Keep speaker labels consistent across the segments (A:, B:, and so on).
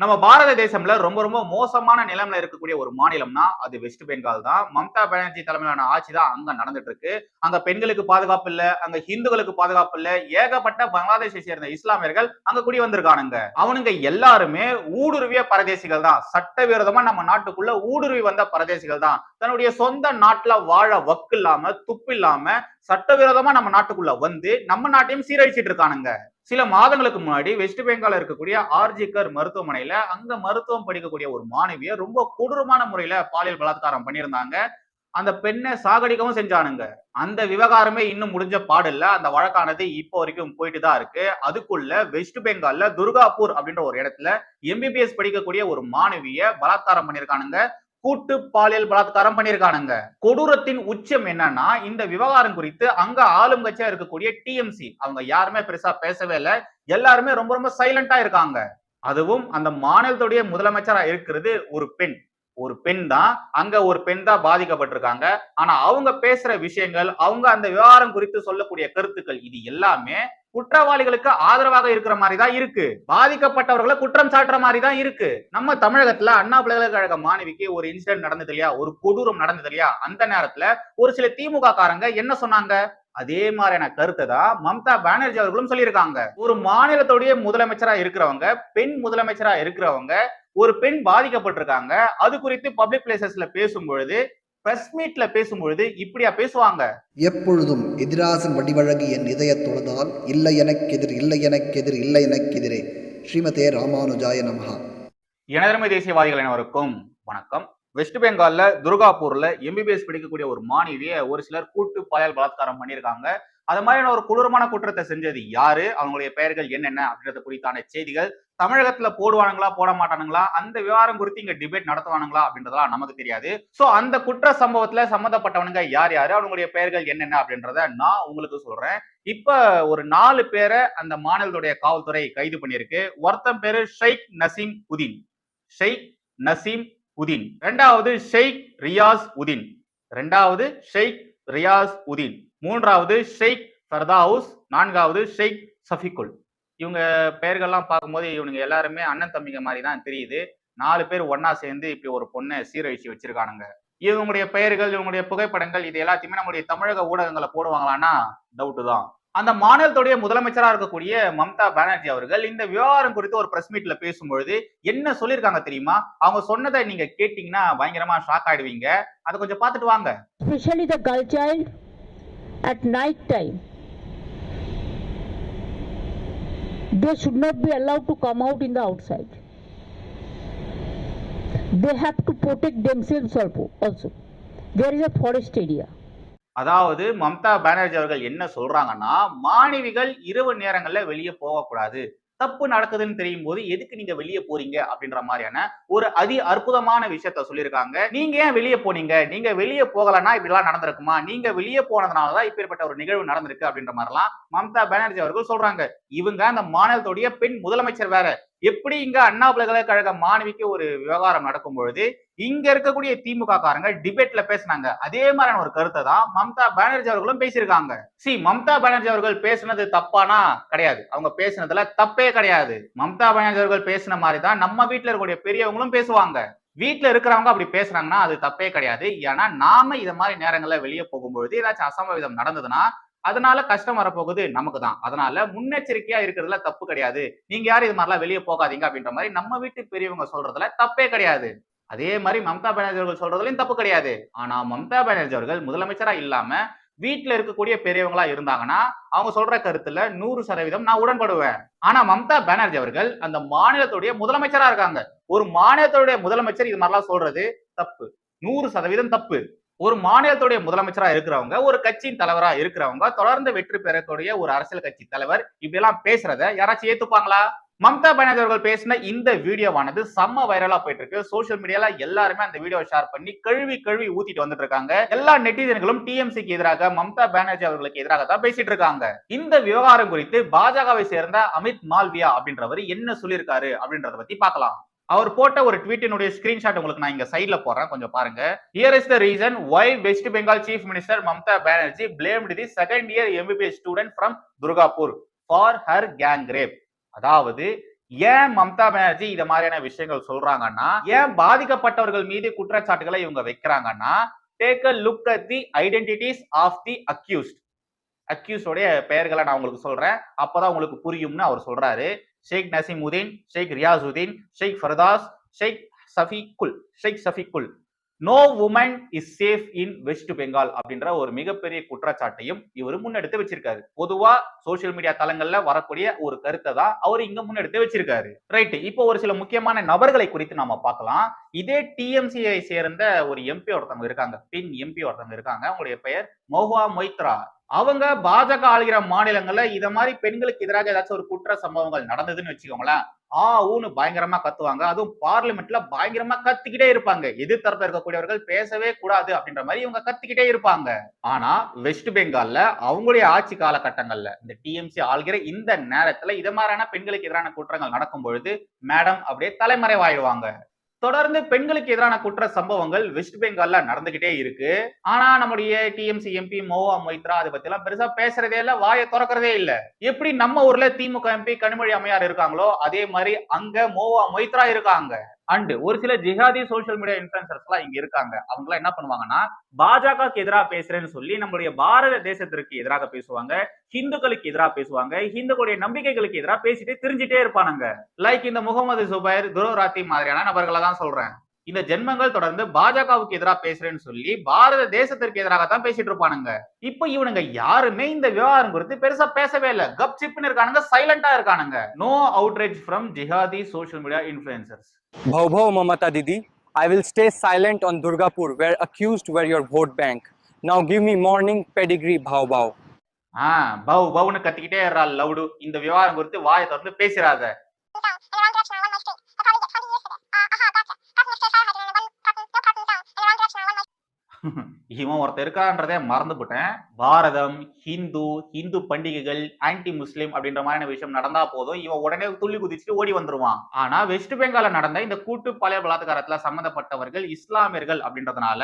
A: நம்ம பாரத தேசம்ல ரொம்ப ரொம்ப மோசமான நிலைமையில இருக்கக்கூடிய ஒரு மாநிலம்னா அது வெஸ்ட் பெங்கால் தான். மம்தா பானர்ஜி தலைமையிலான ஆட்சி தான் அங்க நடந்துட்டு இருக்கு அங்க பெண்களுக்கு பாதுகாப்பு இல்ல அங்க ஹிந்துக்களுக்கு பாதுகாப்பு இல்ல. ஏகப்பட்ட பங்களாதேஷை சேர்ந்த இஸ்லாமியர்கள் அங்க குடி வந்திருக்கானுங்க. அவனுங்க எல்லாருமே ஊடுருவிய பரதேசிகள் தான். சட்டவிரோதமா நம்ம நாட்டுக்குள்ள ஊடுருவி வந்த பரதேசிகள் தான். தன்னுடைய சொந்த நாட்டுல வாழ வக்கு இல்லாம துப்பு இல்லாம சட்டவிரோதமா நம்ம நாட்டுக்குள்ள வந்து நம்ம நாட்டையும் சீரழிச்சிட்டு இருக்கானுங்க. சில மாதங்களுக்கு முன்னாடி வெஸ்ட் பெங்கால்ல இருக்கக்கூடிய ஆர்ஜிகர் மருத்துவமனையில அங்க மருத்துவம் படிக்கக்கூடிய ஒரு மாணவியை ரொம்ப கொடூரமான முறையில பாலியல் பலாத்காரம் பண்ணியிருந்தாங்க. அந்த பெண்ணை சாகடிக்கவும் செஞ்சானுங்க. அந்த விவகாரமே இன்னும் முடிஞ்ச பாடில்ல அந்த வழக்கானது இப்போ வரைக்கும் போயிட்டு தான் இருக்கு. அதுக்குள்ள வெஸ்ட் பெங்கால்ல துர்காப்பூர் அப்படின்ற ஒரு இடத்துல எம்பிபிஎஸ் படிக்கக்கூடிய ஒரு மாணவிய பலாத்காரம் பண்ணியிருக்கானுங்க. கூட்டு பாலியல் பலாத்காரம் பண்ணியிருக்கானுங்க. கொடூரத்தின் உச்சம் என்னன்னா இந்த விவகாரம் குறித்து அங்க ஆளும் கட்சியா இருக்கக்கூடிய டிஎம்சி அவங்க யாருமே பெருசா பேசவே இல்லை. எல்லாருமே ரொம்ப ரொம்ப சைலண்டா இருக்காங்க. அதுவும் அந்த மாநிலத்துடைய முதலமைச்சரா இருக்கிறது ஒரு பெண். ஒரு பெண் தான் அங்க ஒரு பெண் தான் பாதிக்கப்பட்டிருக்காங்க. ஆனா அவங்க பேசுற விஷயங்கள் அவங்க அந்த விவகாரம் குறித்து சொல்லக்கூடிய கருத்துக்கள் இது எல்லாமே குற்றவாளிகளுக்கு ஆதரவாக இருக்கிற மாதிரி தான் இருக்கு. பாதிக்கப்பட்டவர்களை குற்றம் சாட்டுற மாதிரி தான் இருக்கு. நம்ம தமிழகத்துல அண்ணா பல்கலைக்கழக மாணவிக்கு ஒரு இன்சிடென்ட் நடந்தது இல்லையா? ஒரு கொடூரம் நடந்தது இல்லையா? அந்த நேரத்துல ஒரு சில திமுக காரங்க என்ன சொன்னாங்க? அதே மாதிரியான கருத்தை தான் மம்தா பானர்ஜி அவர்களும் சொல்லியிருக்காங்க. ஒரு மாநிலத்துடைய முதலமைச்சரா இருக்கிறவங்க பெண் முதலமைச்சரா இருக்கிறவங்க ஒரு பெண் பாதிக்கப்பட்டிருக்காங்க. அது குறித்து பப்ளிக் பிளேசஸ்ல பேசும் பொழுது பிரஸ் மீட்ல பேசும்பொழுது இப்படியா பேசுவாங்க?
B: எப்பொழுதும் எதிராசன் வடிவழகு என் இதயத் தொழுதால் இல்லை எனக்கெதிர் இல்லை எனக்கெதிர் இல்லை எனக்கெதிரே. ஸ்ரீமதே ராமானுஜாய நமஹா.
A: எனதர்மை தேசியவாதிகள் அனைவருக்கும் வணக்கம். வெஸ்ட் பெங்கால்ல துர்காப்பூர்ல எம்பிபிஎஸ் படிக்கக்கூடிய ஒரு மாணவியை ஒரு சிலர் கூட்டு பாலியல் பலாத்காரம் பண்ணியிருக்காங்க. அது மாதிரியான ஒரு கொடூரமான குற்றத்தை செஞ்சது யாரு? அவங்களுடைய பெயர்கள் என்னென்ன அப்படின்றத குறித்தான செய்திகள் தமிழகத்துல போடுவானுங்களா போட மாட்டானுங்களா? அந்த விவகாரம் குறித்து இங்க டிபேட் நடத்துவானுங்களா அப்படின்றதெல்லாம் நமக்கு தெரியாது. சோ அந்த குற்ற சம்பவத்துல சம்பந்தப்பட்டவனுங்க யார் யாரு? அவங்களுடைய பெயர்கள் என்னென்ன அப்படின்றத நான் உங்களுக்கு சொல்றேன். இப்ப ஒரு நாலு பேரை அந்த மாநிலத்துடைய காவல்துறை கைது பண்ணியிருக்கு. ஒருத்தன் பேரு ஷெய்க் நசீம் உதீன். ஷெய்க் நசீம் உதீன். ரெண்டாவது ஷெய்க் ரியாஸ் உதீன். ரெண்டாவது ஷெய்க் ரியாஸ் உதீன். மூன்றாவது ஷெய்க் ஃபர்தாவுஸ் நான்காவது ஷெய்க் சஃபிகுல். இவங்க பெயர்கள்லாம் பார்க்கும்போது இவனுங்க எல்லாருமே அண்ணன் தம்பிங்க மாதிரி தான் தெரியுது. நாலு பேர் ஒன்னா சேர்ந்து இப்படி ஒரு பொண்ணை சீரழிச்சு வச்சிருக்கானுங்க. இவங்களுடைய பெயர்கள் இவங்களுடைய புகைப்படங்கள் இது எல்லாத்தையுமே நம்மளுடைய தமிழக ஊடகங்களை போடுவாங்களான்னா டவுட்டு தான். அந்த மாநிலத்துடைய முதலமைச்சராக இருக்கக்கூடிய மம்தா பானர்ஜி அவர்கள் இந்த விவகாரம் குறித்து ஒரு பிரஸ் மீட்ல பேசும்பொழுது என்ன சொல்லியிருக்காங்க தெரியுமா அவங்க சொன்னதை நீங்க கேட்டீங்கன்னா பயங்கரமா ஷாக் ஆயிடுவீங்க அதை கொஞ்சம் பார்த்துட்டு வாங்க
C: specially the girl child at night time should should not be allowed to come out in the outside they have to protect themselves also there is a forest area
A: அதாவது மம்தா பானர்ஜி அவர்கள் என்ன சொல்றாங்கன்னா மாணவிகள் இரவு நேரங்கள்ல வெளியே போகக்கூடாது. தப்பு நடக்குதுன்னு தெரியும் போது எதுக்கு நீங்க வெளியே போறீங்க? அப்படின்ற மாதிரியான ஒரு அதி அற்புதமான விஷயத்த சொல்லியிருக்காங்க. நீங்க ஏன் வெளியே போனீங்க? நீங்க வெளியே போகலன்னா இப்படிலாம் நடந்திருக்குமா? நீங்க வெளியே போனதுனாலதான் இப்பேற்பட்ட ஒரு நிகழ்வு நடந்திருக்கு அப்படின்ற மாதிரிலாம் மம்தா பானர்ஜி அவர்கள் சொல்றாங்க. இவங்க அந்த மாநிலத்துடைய பெண் முதலமைச்சர் வேற. எப்படி இங்க அண்ணா பல்கலைக்கழக மாணவிக்கு ஒரு விவகாரம் நடக்கும் பொழுது இங்க இருக்கக்கூடிய திமுக காரங்க டிபேட்ல பேசினாங்க. அதே மாதிரியான ஒரு கருத்தை தான் மம்தா பானர்ஜி அவர்களும் பேசியிருக்காங்க. சி மம்தா பானர்ஜி அவர்கள் பேசுனது தப்பானா? கிடையாது. அவங்க பேசுனதுல தப்பே கிடையாது. மம்தா பானர்ஜி அவர்கள் பேசின மாதிரி தான் நம்ம வீட்டுல இருக்கக்கூடிய பெரியவங்களும் பேசுவாங்க. வீட்டில் இருக்கிறவங்க அப்படி பேசுறாங்கன்னா அது தப்பே கிடையாது. ஏன்னா நாம இதை மாதிரி நேரங்களில் வெளியே போகும்பொழுது ஏதாச்சும் அசம்பாவிதம் நடந்ததுன்னா அதனால கஷ்டம் வரப்போகுது நமக்கு தான் அதனால முன்னெச்சரிக்கையா இருக்கிறதுல தப்பு கிடையாது. நீங்க யாரும் இது மாதிரிலாம் வெளியே போகாதீங்க அப்படின்ற மாதிரி நம்ம வீட்டு பெரியவங்க சொல்றதுல தப்பே கிடையாது. அதே மாதிரி மம்தா பானர்ஜி அவர்கள் சொல்றதுலயும் தப்பு கிடையாது. ஆனா மம்தா பானர்ஜி அவர்கள் முதலமைச்சரா இல்லாம வீட்டுல இருக்கக்கூடிய பெரியவங்களா இருந்தாங்கன்னா அவங்க சொல்ற கருத்துல நூறு சதவீதம் நான் உடன்படுவேன். ஆனா மம்தா பானர்ஜி அவர்கள் அந்த மாநிலத்துடைய முதலமைச்சரா இருக்காங்க. ஒரு மாநிலத்துடைய முதலமைச்சர் இது மாதிரிலாம் சொல்றது தப்பு. நூறு சதவீதம் தப்பு. ஒரு மாநிலத்துடைய முதலமைச்சரா இருக்கிறவங்க ஒரு கட்சியின் தலைவரா இருக்கிறவங்க தொடர்ந்து வெற்றி பெறக்கூடிய ஒரு அரசியல் கட்சி தலைவர் இப்படி எல்லாம் பேசுறத யாராச்சும் ஏத்துப்பாங்களா? மம்தா பானர்ஜி அவர்கள் பேசின இந்த வீடியோவானது செம்ம வைரலா போயிட்டு இருக்கு சோசியல் மீடியால எல்லாருமே அந்த வீடியோவை ஷேர் பண்ணி கழுவி கழுவி ஊத்திட்டு வந்துட்டு இருக்காங்க எல்லா நெட்டிசன்களும் டிஎம்சிக்கு எதிராக மம்தா பானர்ஜி அவர்களுக்கு எதிராக தான் பேசிட்டு இருக்காங்க. இந்த விவகாரம் குறித்து பாஜகவை சேர்ந்த அமித் மால்வியா அப்படின்றவர் என்ன சொல்லியிருக்காரு அப்படின்றத பத்தி பார்க்கலாம். அவர் போட்ட ஒரு ட்வீட்டினுடைய ஸ்கிரீன்ஷாட் உங்களுக்கு நான் இங்க சைட்ல போறேன் கொஞ்சம் பாருங்க. Here is the reason why West Bengal chief minister Mamata Banerjee blamed the second year MBBS student from Durgapur for her gang rape அதாவது ஏன் மம்தா பானர்ஜி இந்த மாதிரியான விஷயங்கள் சொல்றாங்கன்னா ஏன் பாதிக்கப்பட்டவர்கள் மீது குற்றச்சாட்டுகளை இவங்க வைக்கிறாங்கன்னா take a look at the identities of the accused அக்யூஸோடைய பெயர்களை நான் உங்களுக்கு சொல்றேன். அப்பதான் உங்களுக்கு புரியும்னு அவர் சொல்றாரு. Sheikh Naseemuddin Sheikh Riyasuddin Sheikh Fardas Sheikh Safikul Sheikh Safikul no woman is safe in West Bengal அப்படின்ற ஒரு மிகப்பெரிய குற்றச்சாட்டையும் இவர் முன்னெடுத்து வச்சிருக்காரு. பொதுவா சோசியல் மீடியா தளங்கள்ல வரக்கூடிய ஒரு கருத்தை தான் அவர் இங்க முன்னெடுத்து வச்சிருக்காரு. ரைட் இப்போ ஒரு சில முக்கியமான நபர்களை குறித்து நாம பார்க்கலாம். இதே டிஎம்சியை சேர்ந்த ஒரு எம்பி ஒருத்தவங்க இருக்காங்க. பின் எம்பி ஒருத்தவங்க இருக்காங்க. அவங்களுடைய பெயர் மோஹா மொய்த்ரா. அவங்க பாஜக ஆளுகிற மாநிலங்கள்ல இத மாதிரி பெண்களுக்கு எதிராக ஏதாச்சும் ஒரு குற்ற சம்பவங்கள் நடந்ததுன்னு வச்சுக்கோங்களேன் ஆ ஊன்னு பயங்கரமா கத்துவாங்க. அதுவும் பார்லிமெண்ட்ல பயங்கரமா கத்திக்கிட்டே இருப்பாங்க. எதிர்த்தரப்புல இருக்கக்கூடியவர்கள் பேசவே கூடாது அப்படின்ற மாதிரி இவங்க கத்திக்கிட்டே இருப்பாங்க. ஆனா வெஸ்ட் பெங்கால்ல அவங்களுடைய ஆட்சி காலகட்டங்கள்ல இந்த டிஎம்சி ஆள்கிற இந்த நேரத்துல இது மாதிரியான பெண்களுக்கு எதிரான குற்றங்கள் நடக்கும் பொழுது மேடம் அப்படியே தலைமறைவாயிடுவாங்க தொடர்ந்து பெண்களுக்கு எதிரான குற்ற சம்பவங்கள் வெஸ்ட் பெங்கால்ல நடந்துகிட்டே இருக்கு. ஆனா நம்முடைய டிஎம்சி எம்பி மோவா மொய்த்ரா அதை பத்தி எல்லாம் பெருசா பேசுறதே இல்ல வாயை திறக்கிறதே இல்ல. எப்படி நம்ம ஊர்ல திமுக எம்பி கனிமொழி அம்மையார் இருக்காங்களோ அதே மாதிரி அங்க மோவா மொய்த்ரா இருக்காங்க. அண்ட் ஒரு சில ஜிஹாதி சோசியல் மீடியா இன்ஃபுளுசர்ஸ் எல்லாம் இங்க இருக்காங்க. அவங்க எல்லாம் என்ன பண்ணுவாங்கன்னா பாஜகவுக்கு எதிராக பேசுறேன்னு சொல்லி நம்மளுடைய பாரத தேசத்திற்கு எதிராக பேசுவாங்க ஹிந்துக்களுக்கு எதிராக பேசுவாங்க ஹிந்துக்களுடைய நம்பிக்கைகளுக்கு எதிராக பேசிட்டு தெரிஞ்சுட்டே இருப்பானுங்க. லைக் இந்த முகமது சுபைர் துரோராத்தி மாதிரியான நபர்களை தான் சொல்றேன். இந்த ஜென்மங்கள் தொடர்ந்து பாஜகவுக்கு எதிராக பேசுறேன்னு சொல்லி பாரத தேசத்திற்கு எதிராக தான் பேசிட்டு இருப்பானுங்க. இப்ப இவனுங்க யாருமே இந்த விவகாரம் குறித்து பெருசா பேசவே இல்ல. கப் சிப்னு இருக்கானுங்க சைலண்டா இருக்கானுங்க. No outrage from jihadi social media influencers
D: Bhau Bhau Mamata Didi, I will stay silent on Durgapur where accused were your vote bank. Now give me morning pedigree Bhau Bhau.
A: ஆ பவு பவுன்னு கத்திக்கிட்டே இருறா allowed இந்த விவகாரம் குறித்து வாயை திறந்து பேசிடாத இவன் ஒருத்தர் இருக்கான்றதே மறந்து போட்டேன். பாரதம் ஹிந்து ஹிந்து பண்டிகைகள் ஆன்டி முஸ்லிம் அப்படின்ற மாதிரியான விஷயம் நடந்தா போதும். இவன் உடனே துள்ளி குதிச்சுட்டு ஓடி வந்துருவான். ஆனா வெஸ்ட் பெங்கால நடந்த இந்த கூட்டு பாலியல் பலாத்காரத்துல சம்பந்தப்பட்டவர்கள் இஸ்லாமியர்கள் அப்படின்றதுனால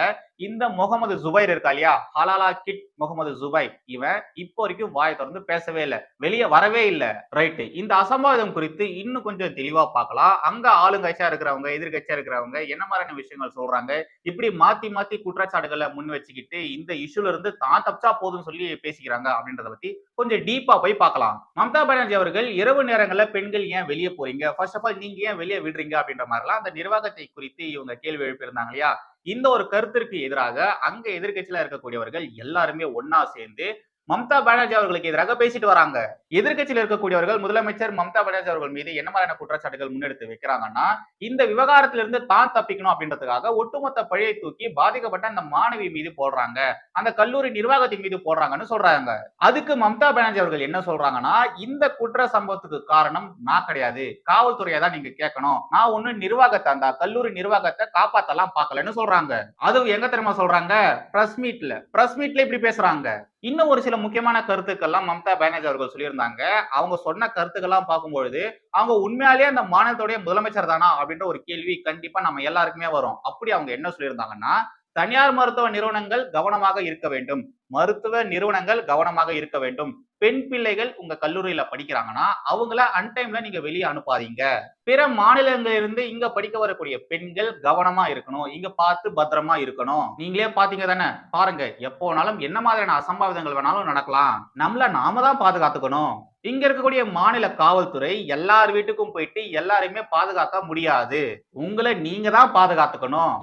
A: இந்த முகமது ஜுபைர் இருக்கா இல்லையா? ஹலாலா கிட் முகமது ஜுபைர். இவன் இப்போ வரைக்கும் வாயை திறந்து பேசவே இல்லை. வெளியே வரவே இல்லை. ரைட்டு இந்த அசம்பாவிதம் குறித்து இன்னும் கொஞ்சம் தெளிவா பார்க்கலாம். அங்க ஆளுங்கட்சியா இருக்கிறவங்க எதிர்கட்சியா இருக்கிறவங்க என்ன மாதிரியான விஷயங்கள் சொல்றாங்க? இப்படி மாத்தி மாத்தி குற்றச்சாட்டு குற்றச்சாட்டுகளை முன் வச்சுக்கிட்டு இந்த இஷ்யூல இருந்து தான் தப்பிச்சா போதும் சொல்லி பேசிக்கிறாங்க அப்படின்றத பத்தி கொஞ்சம் டீப்பா போய் பார்க்கலாம். மம்தா பானர்ஜி அவர்கள் இரவு நேரங்களில் பெண்கள் ஏன் வெளியே போறீங்க? ஃபர்ஸ்ட் ஆஃப் ஆல் நீங்க ஏன் வெளியே விடுறீங்க? அப்படின்ற மாதிரிலாம் அந்த நிர்வாகத்தை குறித்து இவங்க கேள்வி எழுப்பியிருந்தாங்க இல்லையா? இந்த ஒரு கருத்திற்கு எதிராக அங்க எதிர்கட்சியில இருக்கக்கூடியவர்கள் எல்லாருமே ஒன்னா சேர்ந்து மம்தா பானர்ஜி அவர்களுக்கு எதிராக பேசிட்டு வராங்க. எதிர்கட்சியில் இருக்கக்கூடியவர்கள் முதலமைச்சர் மம்தா பானர்ஜி அவர்கள் மீது என்ன மாதிரியான குற்றச்சாட்டுகள் முன்னெடுத்து வைக்கிறாங்கன்னா இந்த விவகாரத்திலிருந்து தான் தப்பிக்கணும் அப்படின்றதுக்காக ஒட்டுமொத்த பழியை தூக்கி பாதிக்கப்பட்ட அந்த மாணவி மீது போடுறாங்க. அந்த கல்லூரி நிர்வாகத்தின் மீது போடுறாங்கன்னு சொல்றாங்க. அதுக்கு மம்தா பானர்ஜி அவர்கள் என்ன சொல்றாங்கன்னா இந்த குற்ற சம்பவத்துக்கு காரணம் நான் கிடையாது. காவல்துறையை தான் நீங்க கேட்கணும். நான் ஒண்ணு நிர்வாகத்தை அந்த கல்லூரி நிர்வாகத்தை காப்பாத்தலாம் பார்க்கலன்னு சொல்றாங்க. அது எங்க தெரியுமா சொல்றாங்க? பிரஸ் மீட்ல பிரஸ் மீட்ல இப்படி பேசுறாங்க. இன்னும் ஒரு சில முக்கியமான கருத்துக்கள்லாம் மம்தா பானர்ஜி அவர்கள் சொல்லியிருந்தாங்க. அவங்க சொன்ன கருத்துக்கள்லாம் பார்க்கும்பொழுது அவங்க உண்மையாலேயே அந்த மாநிலத்துடைய முதலமைச்சர் தானா அப்படின்ற ஒரு கேள்வி கண்டிப்பா நம்ம எல்லாருக்குமே வரும். அப்படி அவங்க என்ன சொல்லியிருந்தாங்கன்னா தனியார் மருத்துவ நிறுவனங்கள் கவனமாக இருக்க வேண்டும். மருத்துவ நிறுவனங்கள் கவனமாக இருக்க வேண்டும். பெண் பிள்ளைகள் உங்க கல்லூரியில படிக்கிறாங்கன்னா அவங்கள அன்டைம்ல நீங்க வெளியே அனுப்பாதீங்க. பிற மாநிலங்களிலிருந்து இருந்து இங்க படிக்க வரக்கூடிய பெண்கள் கவனமா இருக்கணும். இங்க பார்த்து பத்திரமா இருக்கணும். நீங்களே பாத்தீங்க தானே? பாருங்க எப்போனாலும் என்ன மாதிரியான அசம்பாவிதங்கள் வேணாலும் நடக்கலாம். நம்மள நாம தான் பாதுகாத்துக்கணும். இங்க இருக்கக்கூடிய மாநில காவல்துறை எல்லார் வீட்டுக்கும் போயிட்டு எல்லாரையுமே பாதுகாக்க முடியாது. உங்களை நீங்க தான் பாதுகாத்துக்கணும்.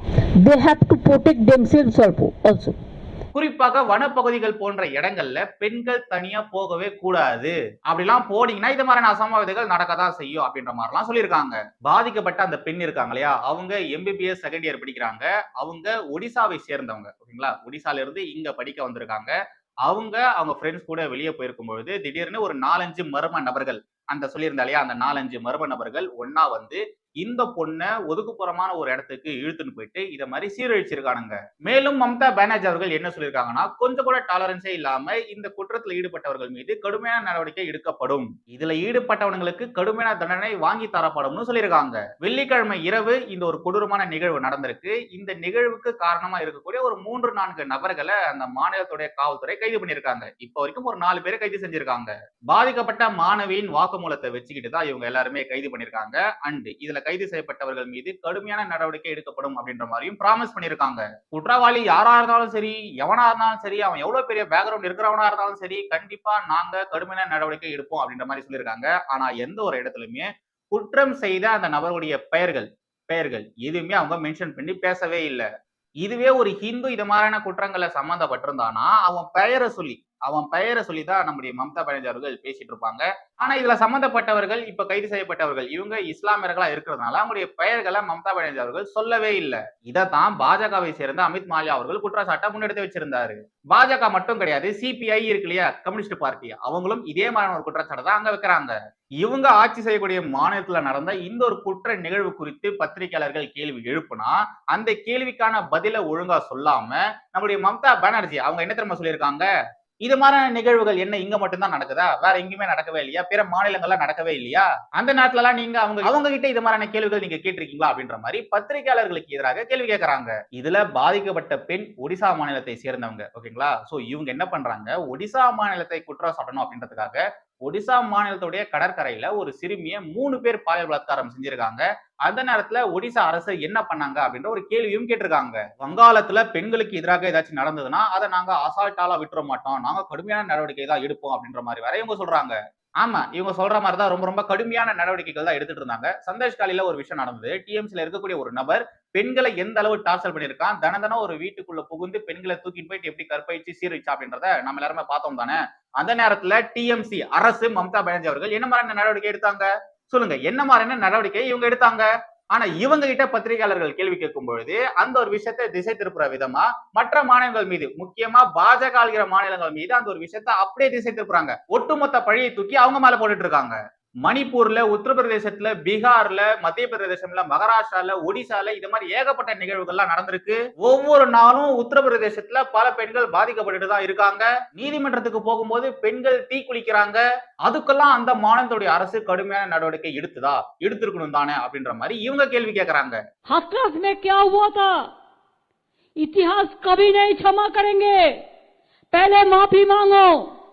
A: குறிப்பாக வனப்பகுதிகள் போன்ற இடங்கள்ல பெண்கள் தனியா போகவே கூடாது. அப்படிலாம் போனீங்கன்னா இது மாதிரியான அசம்பாவிதங்கள் நடக்கதான் செய்யும் அப்படின்ற மாதிரிலாம் சொல்லியிருக்காங்க. பாதிக்கப்பட்ட அந்த பெண் இருக்காங்க இல்லையா? அவங்க எம்பிபிஎஸ் செகண்ட் இயர் படிக்கிறாங்க. அவங்க ஒடிசாவை சேர்ந்தவங்க ஓகேங்களா? ஒடிசால இருந்து இங்க படிக்க வந்திருக்காங்க. அவங்க அவங்க ஃப்ரெண்ட்ஸ் கூட வெளியே போயிருக்கும் பொழுது திடீர்னு ஒரு நாலஞ்சு மர்ம நபர்கள் அந்த சொல்லியிருந்தாலையா அந்த நாலஞ்சு மர்ம நபர்கள் ஒன்னா வந்து இந்த பொண்ணை ஒதுக்குப்புறமான ஒரு இடத்துக்கு இழுத்துன்னு போயிட்டு இதை மாதிரி சீரழிச்சிருக்கானுங்க. மேலும் மம்தா பானர்ஜி அவர்கள் என்ன சொல்லியிருக்காங்கன்னா கொஞ்சம் கூட டாலரன்ஸே இல்லாம இந்த குற்றத்தில் ஈடுபட்டவர்கள் மீது கடுமையான நடவடிக்கை எடுக்கப்படும். இதுல ஈடுபட்டவங்களுக்கு கடுமையான தண்டனை வாங்கி தரப்படும்னு சொல்லியிருக்காங்க. வெள்ளிக்கிழமை இரவு இந்த ஒரு கொடூரமான நிகழ்வு நடந்திருக்கு. இந்த நிகழ்வுக்கு காரணமா இருக்கக்கூடிய ஒரு மூன்று நான்கு நபர்களை அந்த மாநிலத்துடைய காவல்துறை கைது பண்ணியிருக்காங்க. இப்போ வரைக்கும் ஒரு நாலு பேரை கைது செஞ்சிருக்காங்க. பாதிக்கப்பட்ட மாணவியின் வாக்குமூலத்தை வச்சுக்கிட்டு தான் இவங்க எல்லாருமே கைது பண்ணிருக்காங்க அண்ட் இதுல கைது செய்யப்பட்டவர்கள் மீது கடுமையான நடவடிக்கை எடுக்கப்படும் அப்படின்ற மாதிரியும் ப்ராமிஸ் பண்ணியிருக்காங்க. குற்றவாளி யாரா இருந்தாலும் சரி எவனா இருந்தாலும் சரி அவன் எவ்வளவு பெரிய பேக்ரவுண்ட் இருக்கிறவனா இருந்தாலும் சரி கண்டிப்பா நாங்க கடுமையான நடவடிக்கை எடுப்போம் அப்படின்ற மாதிரி சொல்லியிருக்காங்க. ஆனா எந்த ஒரு இடத்துலயுமே குற்றம் செய்த அந்த நபருடைய பெயர்கள் பெயர்கள் எதுவுமே அவங்க மென்ஷன் பண்ணி பேசவே இல்லை. இதுவே ஒரு ஹிந்து இது மாதிரியான குற்றங்களை சம்மந்தப்பட்டிருந்தானா அவன் பெயரை சொல்லி அவன் பெயரை சொல்லிதான் நம்முடைய மம்தா பானர்ஜி அவர்கள் பேசிட்டு இருப்பாங்க. ஆனா இதுல சம்பந்தப்பட்டவர்கள் இப்ப கைது செய்யப்பட்டவர்கள் இவங்க இஸ்லாமியர்களா இருக்கிறதுனால அவங்களுடைய பெயர்களை மம்தா பானர்ஜி அவர்கள் சொல்லவே இல்லை. இதைத்தான் பாஜகவை சேர்ந்த அமித் மாலியா அவர்கள் குற்றச்சாட்டை முன்னெடுத்து வச்சிருந்தாரு. பாஜக மட்டும் கிடையாது சிபிஐ இருக்கு இல்லையா கம்யூனிஸ்ட் பார்ட்டி அவங்களும் இதே மாதிரியான ஒரு குற்றச்சாட்டை தான் அங்க வைக்கிறாங்க. இவங்க ஆட்சி செய்யக்கூடிய மாநிலத்துல நடந்த இந்த ஒரு குற்ற நிகழ்வு குறித்து பத்திரிகையாளர்கள் கேள்வி எழுப்புனா அந்த கேள்விக்கான பதில ஒழுங்கா சொல்லாம நம்முடைய மம்தா பானர்ஜி அவங்க என்ன தெரியுமா சொல்லியிருக்காங்க? இது மாதிரியான நிகழ்வுகள் என்ன இங்க மட்டும்தான் நடக்குதா? வேற எங்கேயுமே நடக்கவே இல்லையா? பிற மாநிலங்கள்லாம் நடக்கவே இல்லையா? அந்த நேரத்துல எல்லாம் நீங்க அவங்க அவங்க கிட்ட இது மாதிரியான கேள்விகள் நீங்க கேட்டிருக்கீங்களா அப்படின்ற மாதிரி பத்திரிகையாளர்களுக்கு எதிராக கேள்வி கேட்கறாங்க. இதுல பாதிக்கப்பட்ட பெண் ஒடிசா மாநிலத்தை சேர்ந்தவங்க ஓகேங்களா சோ இவங்க என்ன பண்றாங்க? ஒடிசா மாநிலத்தை குற்றம் சாட்டணும் அப்படின்றதுக்காக ஒடிசா மாநிலத்துடைய கடற்கரையில ஒரு சிறுமியை மூணு பேர் பாலியல் பலாத்காரம் செஞ்சிருக்காங்க. அந்த நேரத்துல ஒடிசா அரசு என்ன பண்ணாங்க அப்படின்ற ஒரு கேள்வியும் கேட்டிருக்காங்க. வங்காளத்துல பெண்களுக்கு எதிராக ஏதாச்சும் நடந்ததுன்னா அதை நாங்க அசால்ட்டாலா விட்டுற மாட்டோம். நாங்க கடுமையான நடவடிக்கை தான் எடுப்போம் அப்படின்ற மாதிரி வேற இவங்க சொல்றாங்க. ஆமா இவங்க சொல்ற மாதிரி தான் ரொம்ப ரொம்ப கடுமையான நடவடிக்கைகள் தான் எடுத்துட்டு இருந்தாங்க. சந்தேஷ் காலையில ஒரு விஷயம் நடந்தது. டிஎம்சில இருக்கக்கூடிய ஒரு நபர் பெண்களை எந்த அளவு டார்ச்சர் பண்ணியிருக்கான்? தன தினம் ஒரு வீட்டுக்குள்ள புகுந்து பெண்களை தூக்கிட்டு போயிட்டு எப்படி கற்பழிச்சு சீரழிச்சா அப்படின்றத நம்ம எல்லாருமே பார்த்தோம் தானே? அந்த நேரத்துல டிஎம்சி அரசு மம்தா பானர்ஜி அவர்கள் என்ன மாதிரியான நடவடிக்கை எடுத்தாங்க? சொல்லுங்க என்ன மாதிரியான நடவடிக்கை இவங்க எடுத்தாங்க? ஆனா இவங்க கிட்ட பத்திரிகையாளர்கள் கேள்வி கேட்கும் பொழுது அந்த ஒரு விஷயத்தை திசை திருப்புற விதமா மற்ற மாநிலங்கள் மீது முக்கியமா பாஜக ஆளுகிற மாநிலங்கள் மீது அந்த ஒரு விஷயத்தை அப்படியே திசை திருப்புறாங்க. ஒட்டுமொத்த பழியை தூக்கி அவங்க மேல போட்டுட்டு இருக்காங்க. மணிப்பூர்ல உத்தரப்பிரதேசத்துல பீகார்ல மத்திய பிரதேசம்ல மகாராஷ்டிரால ஒடிசால இது மாதிரி ஏகப்பட்ட நிகழ்வுகள்லாம் நடந்திருக்கு ஒவ்வொரு நாளும் உத்தரப்பிரதேசத்துல பல பெண்கள் பாதிக்கப்பட்டுட்டு தான் இருக்காங்க நீதிமன்றத்துக்கு போகும்போது பெண்கள் தீ குளிக்கிறாங்க அதுக்கெல்லாம் அந்த மாநிலத்துடைய அரசு கடுமையான நடவடிக்கை எடுத்துதா எடுத்திருக்கணும் தானே அப்படின்ற மாதிரி இவங்க கேள்வி கேட்கறாங்க
C: हाथरस में क्या हुआ था इतिहास कभी नहीं क्षमा करेंगे पहले माफी मांगो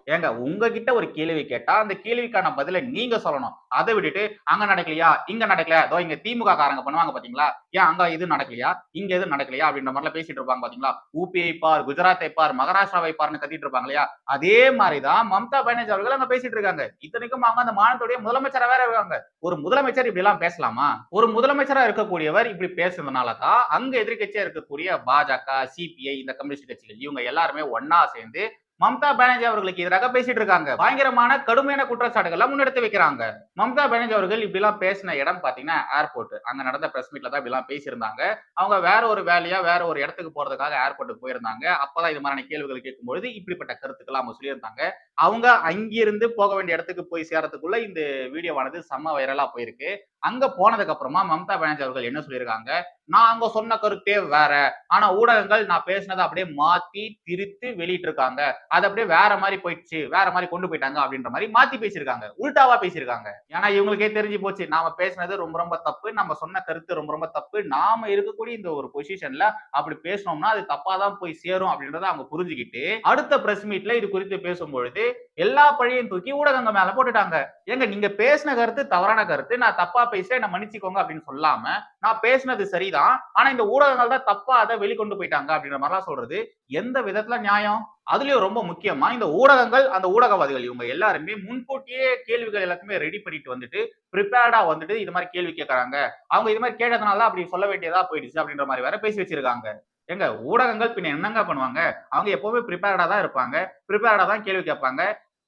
A: ஏங்க உங்ககிட்ட ஒரு கேள்வி கேட்டா அந்த கேள்விக்கான பதிலை நீங்க சொல்லணும். அதை விட்டுட்டு அங்க நடக்கலையா? இங்க நடக்கலையா அதோ இங்க திமுக காரங்க பண்ணுவாங்க பாத்தீங்களா? ஏன் அங்க இது நடக்கலையா? இங்க எது நடக்கலையா? அப்படின்ற மாதிரிலாம் பேசிட்டு இருப்பாங்க பாத்தீங்களா? ஊபியை பார் குஜராத்தை பார் மகாராஷ்டிராவை பார்னு கத்திட்டு இருப்பாங்க இல்லையா? அதே மாதிரிதான் மம்தா பானர்ஜி அவர்கள் அங்க பேசிட்டு இருக்காங்க. இத்தனைக்கும் அவங்க அந்த மாநிலத்துடைய முதலமைச்சரா வேற இருக்காங்க. ஒரு முதலமைச்சர் இப்படி எல்லாம் பேசலாமா? ஒரு முதலமைச்சரா இருக்கக்கூடியவர் இப்படி பேசுறதுனால தான் அங்க எதிர்கட்சியா இருக்கக்கூடிய பாஜக சிபிஐ இந்த கம்யூனிஸ்ட் கட்சிகள் இவங்க எல்லாருமே ஒன்னா சேர்ந்து மம்தா பானர்ஜி அவர்களுக்கு எதிராக பேசிட்டு இருக்காங்க. பயங்கரமான கடுமையான குற்றச்சாட்டுகளை முன்னெடுத்து வைக்கிறாங்க. மம்தா பானர்ஜி அவர்கள் இப்படி எல்லாம் பேசின இடம் பாத்தீங்கன்னா ஏர்போர்ட் அங்க நடந்த பிரஸ் மீட்ல தான் இப்படி பேசியிருந்தாங்க. அவங்க வேற ஒரு வேலையா வேற ஒரு இடத்துக்கு போறதுக்காக ஏர்போர்ட்டுக்கு போயிருந்தாங்க. அப்பதான் இது மாதிரியான கேள்விகள் கேட்கும்பொழுது இப்படிப்பட்ட கருத்துக்கள் அவங்க சொல்லியிருந்தாங்க. அவங்க அங்கிருந்து போக வேண்டிய இடத்துக்கு போய் சேரத்துக்குள்ள இந்த வீடியோவானது செம்ம வைரலா போயிருக்கு. அங்க போனதுக்கு அப்புறமா மம்தா பானர்ஜி அவர்கள் என்ன சொல்லியிருக்காங்க? நான் அங்க சொன்ன கருத்தே வேற. ஆனா ஊடகங்கள் நான் பேசினதை அப்படியே மாத்தி திரித்து வெளியிட்டு இருக்காங்க அது அப்படியே வேற மாதிரி போயிடுச்சு வேற மாதிரி கொண்டு போயிட்டாங்க அப்படின்ற மாதிரி மாத்தி பேசியிருக்காங்க. உல்டாவா பேசியிருக்காங்க. ஏன்னா இவங்களுக்கே தெரிஞ்சு போச்சு. நாம பேசினது ரொம்ப ரொம்ப தப்பு நம்ம சொன்ன கருத்து ரொம்ப ரொம்ப தப்பு. நாம இருக்கக்கூடிய இந்த ஒரு பொசிஷன்ல அப்படி பேசினோம்னா அது தப்பா தான் போய் சேரும் அப்படின்றத அவங்க புரிஞ்சுக்கிட்டு அடுத்த பிரஸ் மீட்ல இது குறித்து பேசும்பொழுது எல்லா பழியும் தூக்கி ஊடகங்க மேல போட்டுட்டாங்க. ஏங்க நீங்க பேசின கருத்து தவறான கருத்து. நான் தப்பா பேசுறேன் என்ன மன்னிச்சுக்கோங்க அப்படின்னு சொல்லாம நான் பேசினது சரிதான். ஆனா இந்த ஊடகங்கள் தான் தப்பா அதை வெளிக்கொண்டு போயிட்டாங்க அப்படின்ற மாதிரிலாம் சொல்றது எந்த விதத்துல நியாயம்? அதுலயும் ரொம்ப முக்கியமா இந்த ஊடகங்கள் அந்த ஊடகவாதிகள் இவங்க எல்லாருமே முன்கூட்டியே கேள்விகள் எல்லாத்தையுமே ரெடி பண்ணிட்டு வந்துட்டு ப்ரிப்பேர்டா வந்துட்டு இது மாதிரி கேள்வி கேட்கறாங்க அவங்க இது மாதிரி கேட்டதுனால அப்படி சொல்ல வேண்டியதா போயிடுச்சு அப்படின்ற மாதிரி வேற பேசி வச்சிருக்காங்க. எங்க ஊடகங்கள் பின்ன என்னங்க பண்ணுவாங்க? அவங்க எப்பவுமே ப்ரிப்பேர்டா தான் இருப்பாங்க. ப்ரிப்பேர்டா தான் கேள்வி கேட்பாங்க.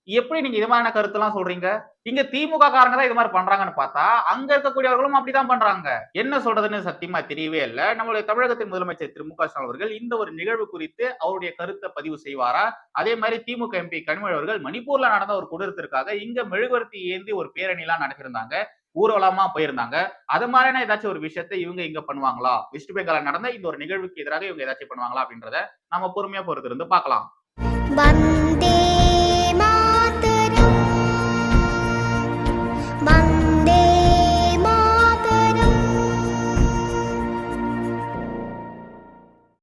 A: எப்படி நீங்க இது மாதிரியான கருத்துலாம் சொல்றீங்க? இங்க திமுக காரங்க தான் இது மாதிரி பண்றாங்கன்னு பார்த்தா அங்க இருக்கக்கூடியவர்களும் அப்படிதான் பண்றாங்க. என்ன சொல்றதுன்னு சத்தியமா தெரியவே இல்லை. நம்மளுடைய தமிழகத்தின் முதலமைச்சர் திரு மு க ஸ்டாலின் அவர்கள் இந்த ஒரு நிகழ்வு குறித்து அவருடைய கருத்தை பதிவு செய்வாரா? அதே மாதிரி திமுக எம்பி கனிமொழி அவர்கள் மணிப்பூர்ல நடந்த ஒரு குடியிருத்திற்காக இங்க மெழுகுவர்த்தி ஏந்தி ஒரு பேரணிலாம் நடத்திருந்தாங்க ஊர்வலமா போயிருந்தாங்க. அது மாதிரியான ஏதாச்சும் ஒரு விஷயத்த இவங்க இங்க பண்ணுவாங்களா? வெஸ்ட் பெங்கால் நடந்த இந்த ஒரு நிகழ்வுக்கு எதிராக இவங்க ஏதாச்சும் பண்ணுவாங்களா அப்படின்றத நம்ம பொறுமையா பொறுத்திருந்து பார்க்கலாம்.